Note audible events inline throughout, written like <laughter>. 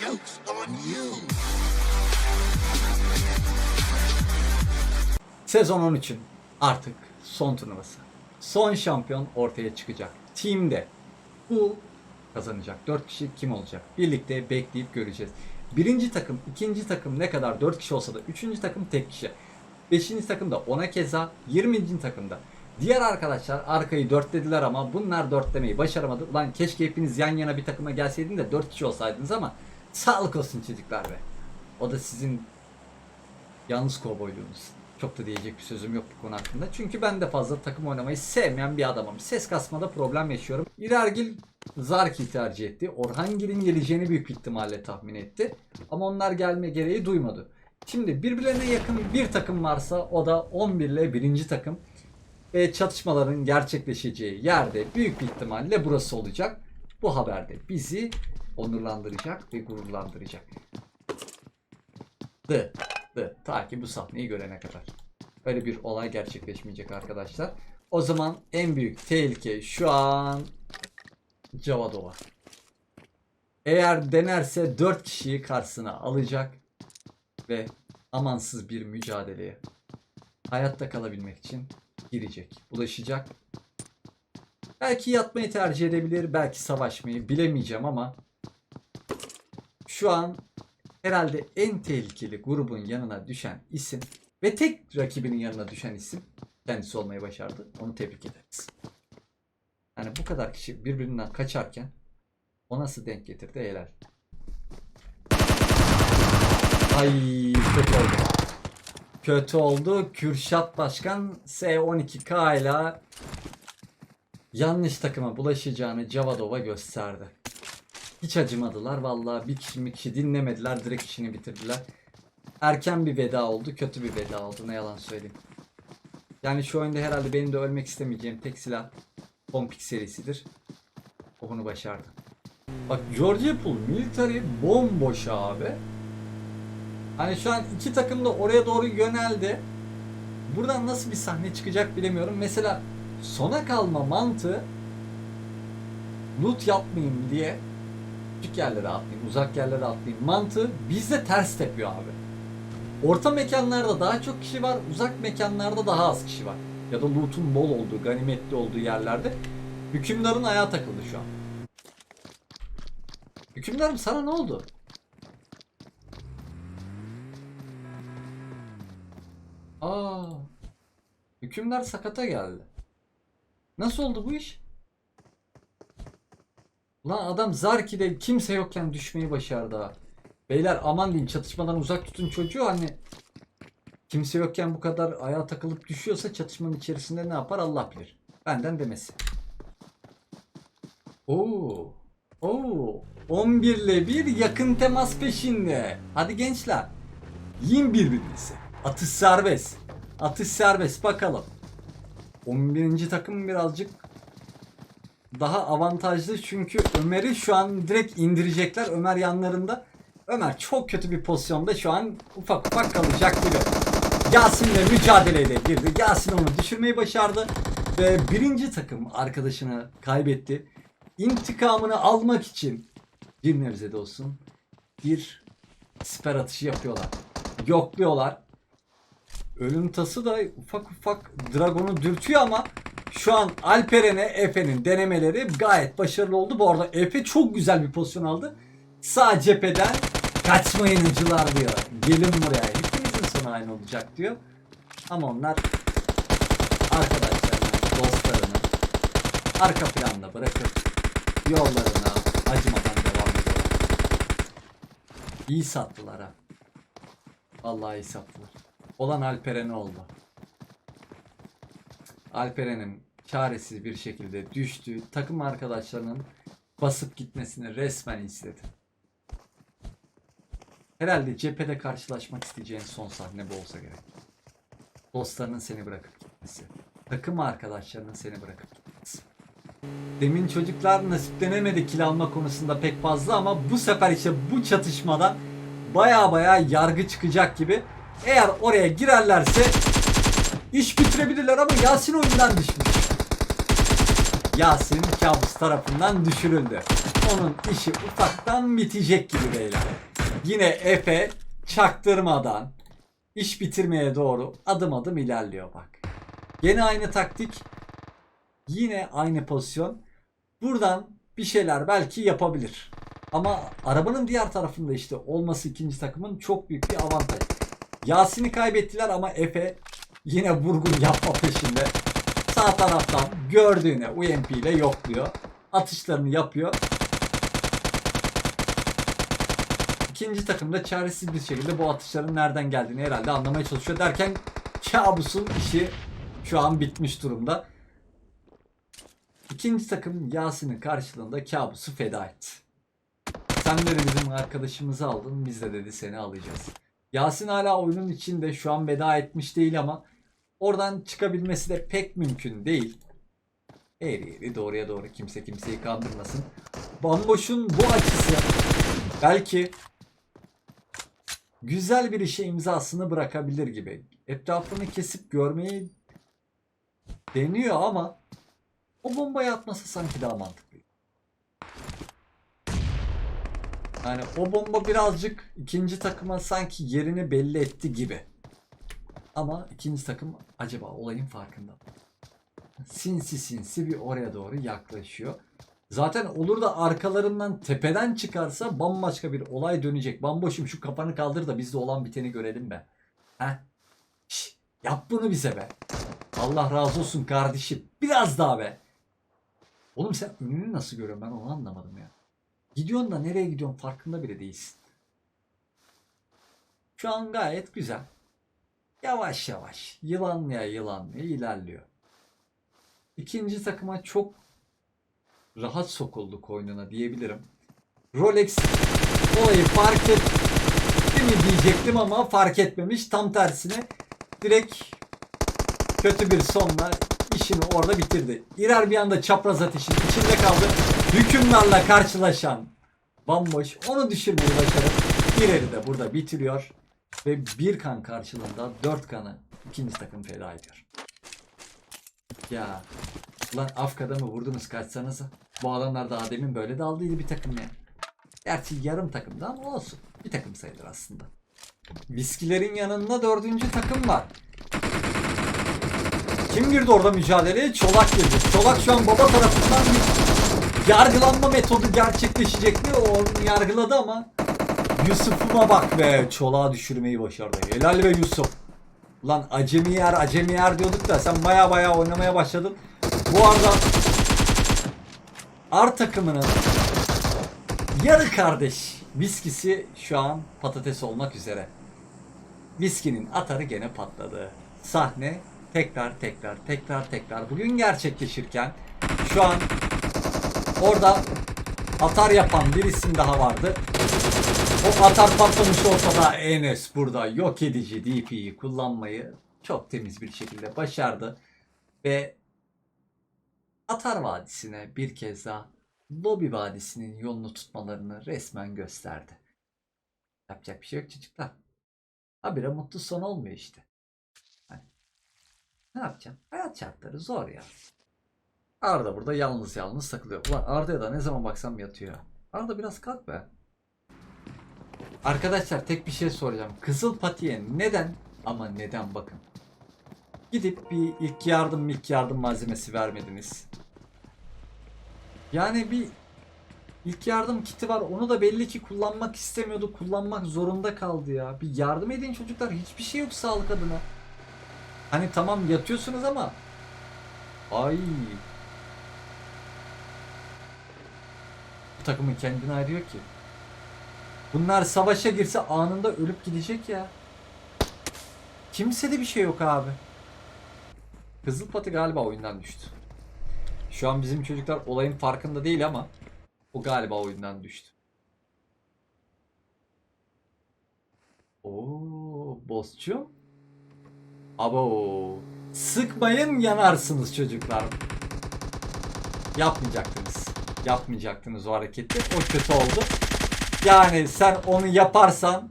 Joke's on you. Sezon 13'ün artık son turnuvası. Son şampiyon ortaya çıkacak. Team'de bu kazanacak. 4 kişi kim olacak? Birlikte bekleyip göreceğiz. Birinci takım, ikinci takım ne kadar 4 kişi olsa da üçüncü takım tek kişi. Beşinci takım da ona keza 20. takımda. Diğer arkadaşlar arkayı dörtlediler ama bunlar dörtlemeyi başaramadı. Ulan keşke hepiniz yan yana bir takıma gelseydin de 4 kişi olsaydınız ama sağlık olsun çocuklar be. O da sizin Yalnız kovboyluğunuz. Çok da diyecek bir sözüm yok bu konu hakkında. Çünkü ben de fazla takım oynamayı sevmeyen bir adamım. Ses kasmada problem yaşıyorum. İlergil Zarki tercih etti. Orhangil'in geleceğini büyük ihtimalle tahmin etti. Ama onlar gelme gereği duymadı. Şimdi birbirlerine yakın bir takım varsa o da 11 ile birinci takım. Ve çatışmaların gerçekleşeceği yerde büyük ihtimalle burası olacak. Bu haberde bizi onurlandıracak ve gururlandıracak. The Dı. Ta ki bu sahneyi görene kadar. Öyle bir olay gerçekleşmeyecek arkadaşlar. O zaman en büyük tehlike şu an Javadova. Eğer denerse 4 kişiyi karşısına alacak ve amansız bir mücadeleye hayatta kalabilmek için girecek. Bulaşacak. Belki yatmayı tercih edebilir, belki savaşmayı bilemeyeceğim ama şu an herhalde en tehlikeli grubun yanına düşen isim ve tek rakibinin yanına düşen isim kendisi olmayı başardı. Onu tebrik ederiz. Yani bu kadar kişi birbirinden kaçarken o nasıl denk getirdi helal. Ay kötü oldu. Kötü oldu. Kürşat Başkan S12K ile yanlış takıma bulaşacağını Cavadov'a gösterdi. Hiç acımadılar vallahi bir kişi bir kişi dinlemediler direkt işini bitirdiler. Erken bir veda oldu kötü bir veda oldu ne yalan söyleyeyim. Yani şu oyunda herhalde benim de ölmek istemeyeceğim tek silah Pompik serisidir. O bunu başardı. Bak Georgia Pool Military bomboş abi. Hani şu an iki takım da oraya doğru yöneldi. Buradan nasıl bir sahne çıkacak bilemiyorum. Mesela sona kalma mantığı loot yapmayayım diye küçük yerlere atlayayım, uzak yerlere atlayayım mantığı bizde ters tepiyor abi. Orta mekanlarda daha çok kişi var, uzak mekanlarda daha az kişi var. Ya da loot'un bol olduğu, ganimetli olduğu yerlerde hükümdarın ayağı takıldı şu an. Hükümdarım sana ne oldu? Aa, hükümdar sakata geldi. Nasıl oldu bu iş? Lan adam Zarki'de kimse yokken düşmeyi başardı ha. Beyler aman deyin çatışmadan uzak tutun çocuğu hani kimse yokken bu kadar ayağa takılıp düşüyorsa çatışmanın içerisinde ne yapar Allah bilir. Benden demesi. Oo. Oo. 11 ile 1 yakın temas peşinde. Hadi gençler. Yiyin birbirinizi. Atış serbest. Atış serbest bakalım. 11. takım birazcık daha avantajlı çünkü Ömer'i şu an direkt indirecekler. Ömer yanlarında. Ömer çok kötü bir pozisyonda şu an ufak ufak kalacak gibi. Yasin'le mücadeleyle girdi. Yasin onu düşürmeyi başardı. Ve birinci takım arkadaşını kaybetti. İntikamını almak için bir nebze de olsun bir siper atışı yapıyorlar. Yokluyorlar. Ölüm tası da ufak ufak Dragon'u dürtüyor ama şu an Alperen'e Efe'nin denemeleri gayet başarılı oldu. Bu arada Efe çok güzel bir pozisyon aldı. Sağ cepheden kaçmayın hıcılar diyor. Gelin buraya. Hepinizin sonu aynı olacak diyor. Ama onlar arkadaşlarını, dostlarını arka planda bırakıp yollarına acımadan devam ediyorlar. İyi sattılar ha. Vallahi iyi sattılar. Olan Alperen oldu. Alperen'in çaresiz bir şekilde düştüğü takım arkadaşlarının basıp gitmesini resmen istedi. Herhalde cephede karşılaşmak isteyeceğin son sahne bu olsa gerek. Dostlarının seni bırakıp gitmesi. Takım arkadaşlarının seni bırakıp gitmesi. Demin çocuklar nasiplenemedi kil alma konusunda pek fazla ama bu sefer işte bu çatışmadan baya baya yargı çıkacak gibi. Eğer oraya girerlerse iş bitirebilirler ama Yasin oyundan düşmüş. Yasin kabus tarafından düşürüldü. Onun işi ufaktan bitecek gibi beyler. Yine Efe çaktırmadan iş bitirmeye doğru adım adım ilerliyor bak. Yine aynı taktik. Yine aynı pozisyon. Buradan bir şeyler belki yapabilir. Ama arabanın diğer tarafında işte olması ikinci takımın çok büyük bir avantaj. Yasin'i kaybettiler ama Efe yine vurgun yapma peşinde. Sağ taraftan gördüğüne UMP ile yokluyor. Atışlarını yapıyor. İkinci takım da çaresiz bir şekilde bu atışların nereden geldiğini herhalde anlamaya çalışıyor derken kabusun işi şu an bitmiş durumda. İkinci takım Yasin'in karşılığında kabusu feda etti. Sen dedi bizim arkadaşımızı aldın biz de dedi seni alacağız. Yasin hala oyunun içinde şu an veda etmiş değil ama oradan çıkabilmesi de pek mümkün değil. Eğri eğri doğruya doğru kimse kimseyi kandırmasın. Bamboş'un bu açısı belki güzel bir işe imzasını bırakabilir gibi. Etrafını kesip görmeyi deniyor ama o bombayı atması sanki daha mantıklı. Yani o bomba birazcık ikinci takıma sanki yerini belli etti gibi. Ama ikinci takım acaba olayın farkında mı? Sinsi sinsi bir oraya doğru yaklaşıyor. Zaten olur da arkalarından tepeden çıkarsa bambaşka bir olay dönecek. Bamboşum şu kafanı kaldır da bizde olan biteni görelim be. Heh. Şş, yap bunu bize be. Allah razı olsun kardeşim. Biraz daha be. Oğlum sen önünü nasıl görüyorsun ben onu anlamadım ya. Gidiyorsun da nereye gidiyorsun farkında bile değilsin. Şu an gayet güzel. Yavaş yavaş yılanlaya yılanlaya ilerliyor. İkinci takıma çok rahat sokulduk oyununa diyebilirim. Rolex olayı fark etti mi diyecektim ama fark etmemiş. Tam tersine direkt kötü bir sonla işini orada bitirdi. İrer bir anda çapraz ateşin içinde kaldı. Hükümlerle karşılaşan Bamboş onu düşürmeyi başarıp İrer'i de burada bitiriyor. Ve bir kan karşılığında dört kanı ikinci takım feda ediyor. Ya Lan Afka'da mı vurdunuz kaçsanız? Bu adamlar daha demin böyle daldıydı bir takım ya. Gerçi yarım takımda ama olsun. Bir takım sayılır aslında. Viskilerin yanında dördüncü takım var. Kim girdi orada mücadeleye? Çolak girdi. Çolak şu an baba tarafından bir yargılanma metodu gerçekleşecek mi? O yargıladı ama Yusuf'uma bak be. Çolağı düşürmeyi başardı. Helal be Yusuf. Lan acemi yer acemi yer diyorduk da sen baya baya oynamaya başladın. Bu arada R takımının yarı kardeş viskisi şu an patates olmak üzere. Viskinin atarı gene patladı. Sahne tekrar tekrar tekrar tekrar bugün gerçekleşirken şu an orada atar yapan bir isim daha vardı. O atar patlamış olsa da Enes burada yok edici DP'yi kullanmayı çok temiz bir şekilde başardı. Ve Atar Vadisi'ne bir kez daha Lobi Vadisi'nin yolunu tutmalarını resmen gösterdi. Yapacak bir şey yok çocuklar. Habire mutlu son olmuyor işte. Hani, ne yapacağım? Hayat şartları zor ya. Arda burada yalnız yalnız takılıyor. Ulan Arda'ya da ne zaman baksam yatıyor. Arda biraz kalk be. Arkadaşlar tek bir şey soracağım. Kızıl patiye neden ama neden bakın. Gidip bir ilk yardım ilk yardım malzemesi vermediniz. Yani bir ilk yardım kiti var. Onu da belli ki kullanmak istemiyordu. Kullanmak zorunda kaldı ya. Bir yardım edin çocuklar. Hiçbir şey yok sağlık adına. Hani tamam yatıyorsunuz ama ay bu takımın kendine ayırıyor ki. Bunlar savaşa girse anında ölüp gidecek ya. Kimsede bir şey yok abi. Kızıl Pati galiba oyundan düştü. Şu an bizim çocuklar olayın farkında değil ama o galiba oyundan düştü. Oo, bossçu. Abo. Sıkmayın yanarsınız çocuklar. Yapmayacaktınız. Yapmayacaktınız o hareketi. O kötü oldu. Yani sen onu yaparsan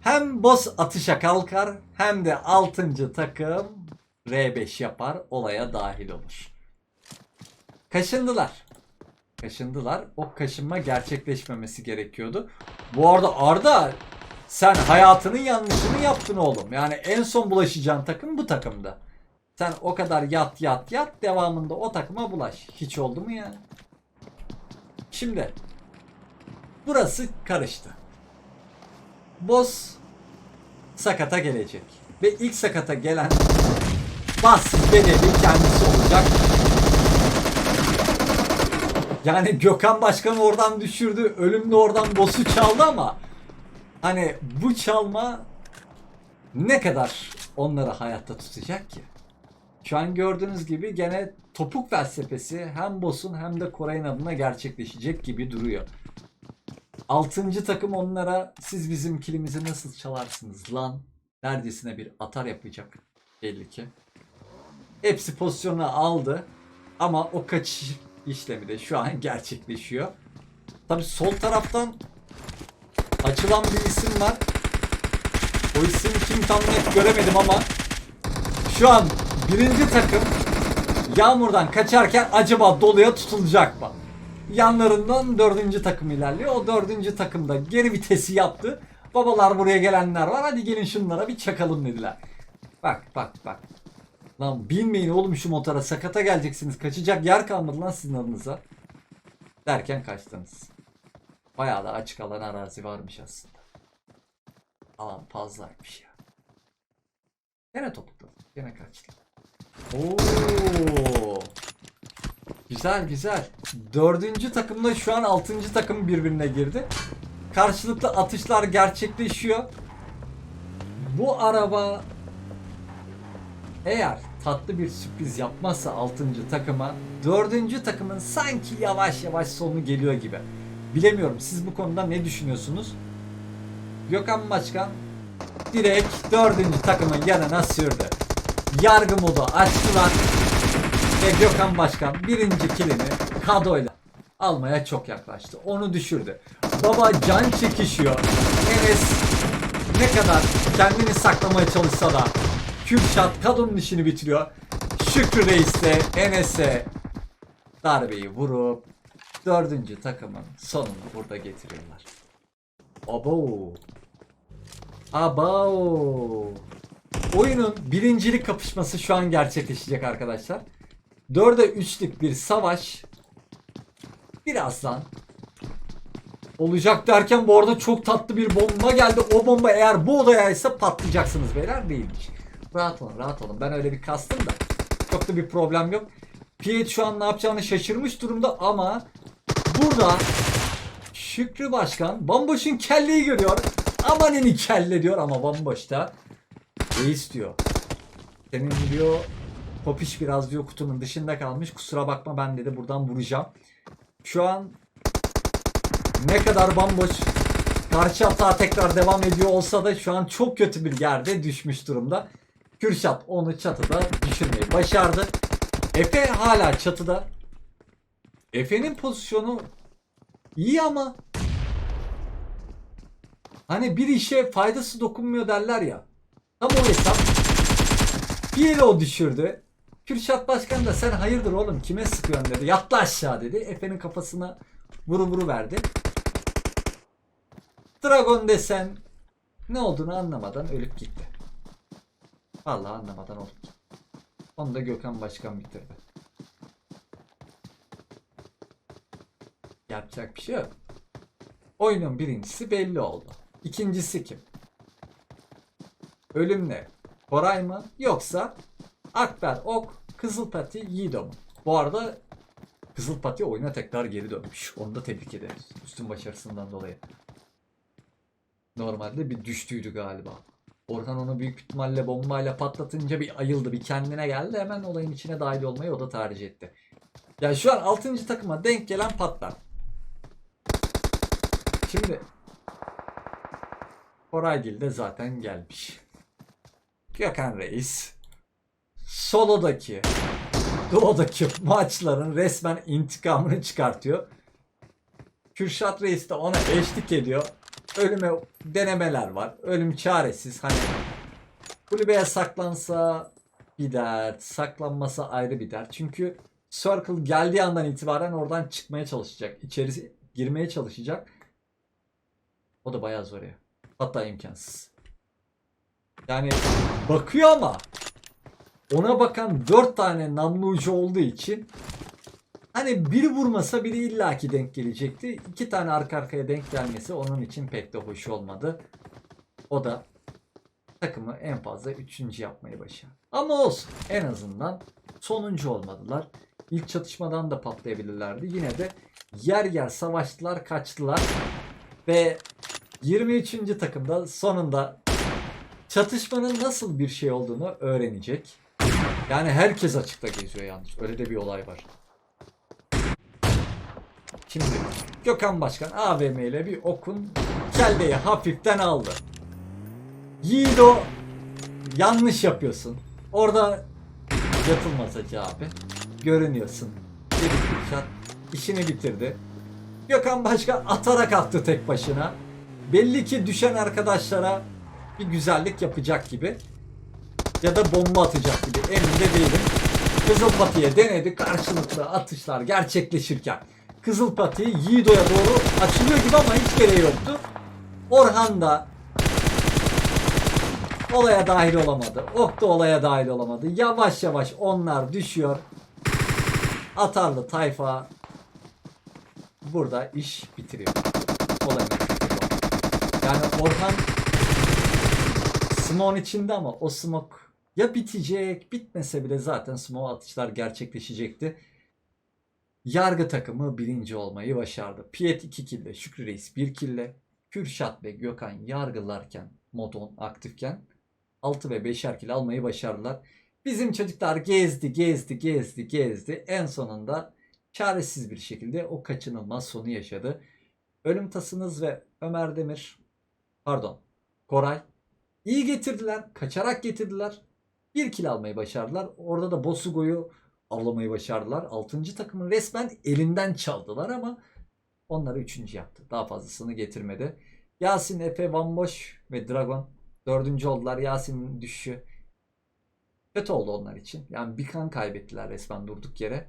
hem boss atışa kalkar hem de 6. takım R5 yapar olaya dahil olur. Kaşındılar. Kaşındılar. O kaşınma gerçekleşmemesi gerekiyordu. Bu arada Arda sen hayatının yanlışını yaptın oğlum. Yani en son bulaşacağın takım bu takımda. Sen o kadar yat yat yat devamında o takıma bulaş. Hiç oldu mu ya? Şimdi burası karıştı. Boss sakata gelecek. Ve ilk sakata gelen bas bedeli kendisi olacak. Yani Gökhan Başkan oradan düşürdü. Ölüm oradan boss'u çaldı ama hani bu çalma ne kadar onları hayatta tutacak ki? Şu an gördüğünüz gibi gene topuk felsefesi hem boss'un hem de Koray'ın adına gerçekleşecek gibi duruyor. Altıncı takım onlara siz bizim kilimizi nasıl çalarsınız lan neredesine bir atar yapacak belli ki. Hepsi pozisyonu aldı ama o kaçış işlemi de şu an <laughs> gerçekleşiyor. Tabi sol taraftan açılan bir isim var. O isim kim tam net göremedim ama şu an birinci takım yağmurdan kaçarken acaba doluya tutulacak mı? Yanlarından dördüncü takım ilerliyor. O dördüncü takımda geri vitesi yaptı. Babalar buraya gelenler var. Hadi gelin şunlara bir çakalım dediler. Bak bak bak. Lan binmeyin oğlum şu motora sakata geleceksiniz. Kaçacak yer kalmadı lan sizin adınıza. Derken kaçtınız. Bayağı da açık alan arazi varmış aslında. Alan fazlaymış ya. Gene topukladı. Gene kaçtı. Oo. Güzel güzel. Dördüncü takımla şu an altıncı takım birbirine girdi. Karşılıklı atışlar gerçekleşiyor. Bu araba eğer tatlı bir sürpriz yapmazsa 6. takıma 4. takımın sanki yavaş yavaş sonu geliyor gibi. Bilemiyorum siz bu konuda ne düşünüyorsunuz? Gökhan Başkan direkt 4. takımın yanına sürdü. Yargı modu açtılar ve Gökhan Başkan birinci kilini kadoyla almaya çok yaklaştı. Onu düşürdü. Baba can çekişiyor. Enes ne kadar kendini saklamaya çalışsa da Kürşat kadının işini bitiriyor. Şükrü Reis de Enes'e darbeyi vurup dördüncü takımın sonunu burada getiriyorlar. Abo. Abo. Oyunun birincilik kapışması şu an gerçekleşecek arkadaşlar. 4'e 3'lük bir savaş birazdan olacak derken bu arada çok tatlı bir bomba geldi. O bomba eğer bu odaya ise patlayacaksınız beyler değilmiş. Rahat olun rahat olun. Ben öyle bir kastım da. Çok da bir problem yok. Piet şu an ne yapacağını şaşırmış durumda ama burada Şükrü Başkan Bamboş'un kelleyi görüyor. Amanini kelle diyor ama Bamboş da reis diyor. Senin diyor Popiş biraz diyor kutunun dışında kalmış. Kusura bakma ben dedi buradan vuracağım. Şu an ne kadar bamboş karşı hata tekrar devam ediyor olsa da şu an çok kötü bir yerde düşmüş durumda. Kürşat onu çatıda düşürmeyi başardı. Efe hala çatıda. Efe'nin pozisyonu iyi ama hani bir işe faydası dokunmuyor derler ya. Tam o hesap. Diğeri o düşürdü. Kürşat Başkan da sen hayırdır oğlum kime sıkıyorsun dedi. Yattı aşağı dedi. Efe'nin kafasına vuru vuru verdi. Dragon desen ne olduğunu anlamadan ölüp gitti. Vallahi anlamadan oldu. Onu da Gökhan Başkan bitirdi. Yapacak bir şey yok. Oyunun birincisi belli oldu. İkincisi kim? Ölüm ne? Koray mı? Yoksa Akber Ok, Kızılpati Yiğido mu? Bu arada Kızılpati oyuna tekrar geri dönmüş. Onu da tebrik ederiz. Üstün başarısından dolayı. Normalde bir düştüydü galiba. Orhan onu büyük ihtimalle bombayla patlatınca bir ayıldı, bir kendine geldi. Hemen olayın içine dahil olmayı o da tercih etti. Yani şu an 6. takıma denk gelen patlar. Şimdi Koraygil de zaten gelmiş. Gökhan Reis solodaki duodaki maçların resmen intikamını çıkartıyor. Kürşat Reis de ona eşlik ediyor. Ölüme denemeler var. Ölüm çaresiz. Hani kulübeye saklansa bir dert, saklanmasa ayrı bir dert. Çünkü Circle geldiği andan itibaren oradan çıkmaya çalışacak. İçerisi girmeye çalışacak. O da bayağı zor ya. Hatta imkansız. Yani bakıyor ama ona bakan 4 tane namlu ucu olduğu için hani biri vurmasa biri illaki denk gelecekti. İki tane arka arkaya denk gelmesi onun için pek de hoş olmadı. O da takımı en fazla üçüncü yapmayı başardı. Ama olsun en azından sonuncu olmadılar. İlk çatışmadan da patlayabilirlerdi. Yine de yer yer savaştılar, kaçtılar. Ve 23. takımda sonunda çatışmanın nasıl bir şey olduğunu öğrenecek. Yani herkes açıkta geziyor yalnız. Öyle de bir olay var. Şimdi Gökhan Başkan AVM ile bir okun kelleyi hafiften aldı. Yiğido yanlış yapıyorsun. Orada yatılmaz hacı abi. Görünüyorsun. Dedik Kürşat işini bitirdi. Gökhan Başkan atarak attı tek başına. Belli ki düşen arkadaşlara bir güzellik yapacak gibi. Ya da bomba atacak gibi emin de değilim. Kızıl Pati'ye denedi karşılıklı atışlar gerçekleşirken. Kızıl Pati Yiğido'ya doğru açılıyor gibi ama hiç gereği yoktu. Orhan da olaya dahil olamadı. Ok da olaya dahil olamadı. Yavaş yavaş onlar düşüyor. Atarlı tayfa burada iş bitiriyor. Olayın. Yani Orhan Smoke'un içinde ama o smoke ya bitecek bitmese bile zaten smoke atışlar gerçekleşecekti. Yargı takımı birinci olmayı başardı. Piet 2 kille, Şükrü Reis 1 kille, Kürşat ve Gökhan yargılarken, modon aktifken 6 ve 5'er kill almayı başardılar. Bizim çocuklar gezdi, gezdi, gezdi, gezdi. En sonunda çaresiz bir şekilde o kaçınılmaz sonu yaşadı. Ölüm Tasınız ve Ömer Demir, pardon, Koray iyi getirdiler, kaçarak getirdiler. Bir kill almayı başardılar. Orada da Bosugo'yu avlamayı başardılar. 6. takımın resmen elinden çaldılar ama onları 3. yaptı. Daha fazlasını getirmedi. Yasin, Efe, Van Boş ve Dragon 4. oldular. Yasin'in düşüşü kötü oldu onlar için. Yani bir kan kaybettiler resmen durduk yere.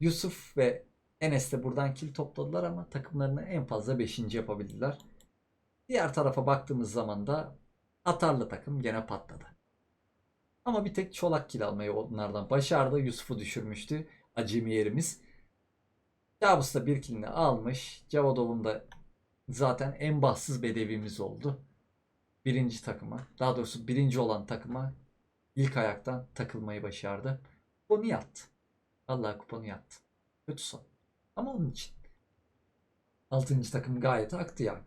Yusuf ve Enes de buradan kill topladılar ama takımlarını en fazla 5. yapabildiler. Diğer tarafa baktığımız zaman da Atarlı takım gene patladı. Ama bir tek Çolak kill almayı onlardan başardı. Yusuf'u düşürmüştü acemi yerimiz. Cabus da bir killini almış. Cavadov'un da zaten en bahtsız bedevimiz oldu. Birinci takıma, daha doğrusu birinci olan takıma ilk ayaktan takılmayı başardı. Kuponu yattı. Allah kuponu yattı. Kötü son. Ama onun için. Altıncı takım gayet aktı yani.